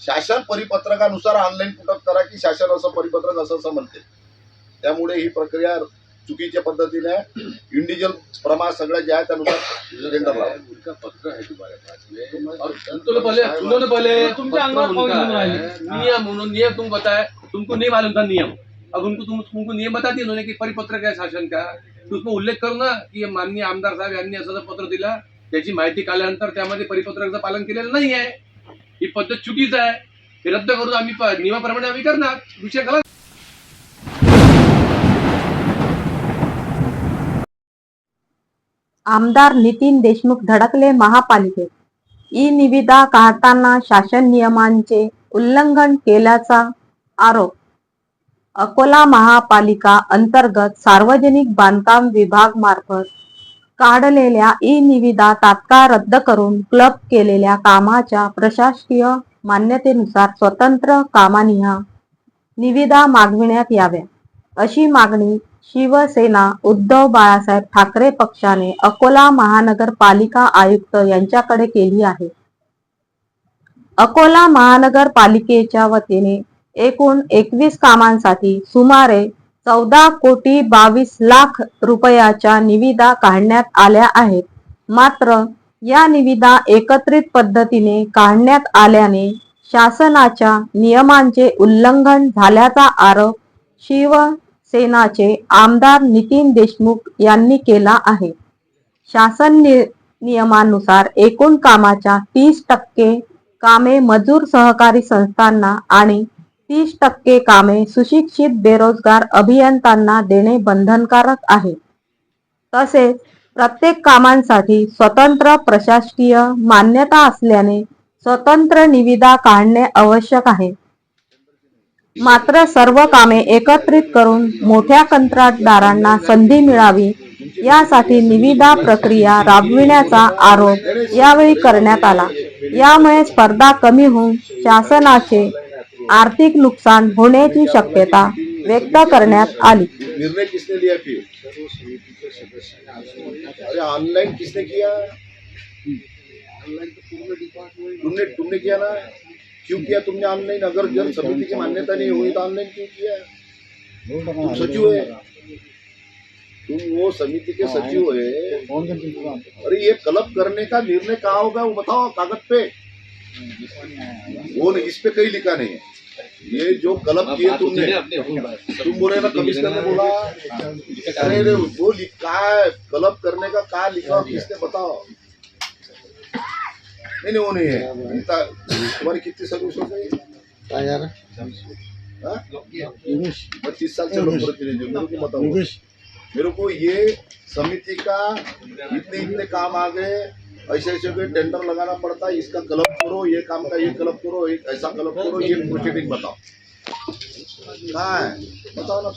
शासन परिपत्रकानुसार online put up करा की शासन असं परिपत्रक असं असं म्हणते. त्यामुळे ही प्रक्रिया चुकीच्या पद्धतीने इंडिव्हिज्युअल प्रमाण सगळं जे आहे त्यानुसार टेंडर लावा. उनका पत्र है तुम्हारे पास में और पहले सुनो ना पहले नियम उन्होंने नियम तुम बताए तुमको नहीं मालूम था नियम. अब उनको तुम तुमको नियम बता दिए उन्होंने कि परिपत्रक है शासन का? तो उसमें उल्लेख करू ना की माननीय आमदार साहेब यांनी असं असं पत्र दिलं त्याची माहिती काढल्यानंतर त्यामध्ये परिपत्रकाचं पालन केलेलं नाही आहे. ही पद्धत चुकीच आहे. हे रद्द करून आम्ही नियमाप्रमाणे आम्ही करणार. विषय गलत. आमदार नितीन देशमुख धडकले महापालिकेत. ई निविदा काढताना शासन नियमांचे उल्लंघन केल्याचा आरोप. अकोला महापालिका अंतर्गत सार्वजनिक बांधकाम विभाग मार्फत काढलेल्या ई निविदा तात्काळ रद्द करून क्लब केलेल्या कामाच्या प्रशासकीय मान्यतेनुसार स्वतंत्र कामानिहा निविदा मागविण्यात याव्या. अशी मागणी शिवसेना उद्धव बाळासाहेब ठाकरे पक्षाने अकोला महानगरपालिका आयुक्त यांच्याकडे केली आहे. अकोला महानगरपालिकेच्या वतीने एकूण एकवीस कामांसाठी सुमारे चौदा कोटी बावीस लाख रुपयाच्या निविदा काढण्यात आल्या आहेत. मात्र या निविदा एकत्रित पद्धतीने काढण्यात आल्याने शासनाच्या नियमांचे उल्लंघन झाल्याचा आरोप शिवसेनाचे आमदार नितीन देशमुख यांनी केला आहे. शासन नि- नियमानुसार एकूण कामाच्या तीस टक्के कामे मजूर सहकारी संस्थांना आणि तीस टक्के कामे सुशिक्षित बेरोजगार अभियंत्यांना देणे बंधनकारक आहे. तसेच प्रत्येक कामांसाठी स्वतंत्र प्रशासकीय मान्यता असल्याने स्वतंत्र निविदा काढणे आवश्यक आहे. मात्र सर्व कामे एकत्रित करून मोठ्या कंत्राटदारांना संधी मिळावी यासाठी निविदा प्रक्रिया राबविण्याचा आरोप यावेळी करण्यात आला. यामुळे स्पर्धा कमी होऊन शासनाचे आर्थिक नुकसान होण्याची शक्यता व्यक्त करण्यात आली. निर्णय किसने लिया फिर? अरे ऑनलाइन किसने किया? तुमने तुमने किया ना? क्यों किया तुमने ऑनलाइन अगर जन समिति की मान्यता नहीं हुई तो ऑनलाइन क्यों किया? सचिव है। तुम वो समिति के सचिव है। अरे ये क्लब करने का निर्णय कहाँ होगा वो बताओ कागज़ पे। वो नहीं इस पे कहीं लिखा नहीं है। ये जो क्लब किए तुमने अपने अपने तुम बोले ना कमिश्नर ने बोला। अरे रे वो लिखा है क्लब करने का कहा लिखा किसने बताओ? नहीं नहीं वो नहीं है। तुम्हारी कितनी सर्विस हो? गई हाँ? पच्चीस साल से लोग प्रतिनिधि मेरे को बताओ। मेरे को ये समिति का इतने इतने काम आ गए। ऐसे ऐसे कोई टेंडर लगाना पड़ता है इसका क्लब करो ये काम का ये क्लब करो एक ऐसा क्लब करो ये प्रोसीडिंग बताओ। कहाँ है? बताओ ना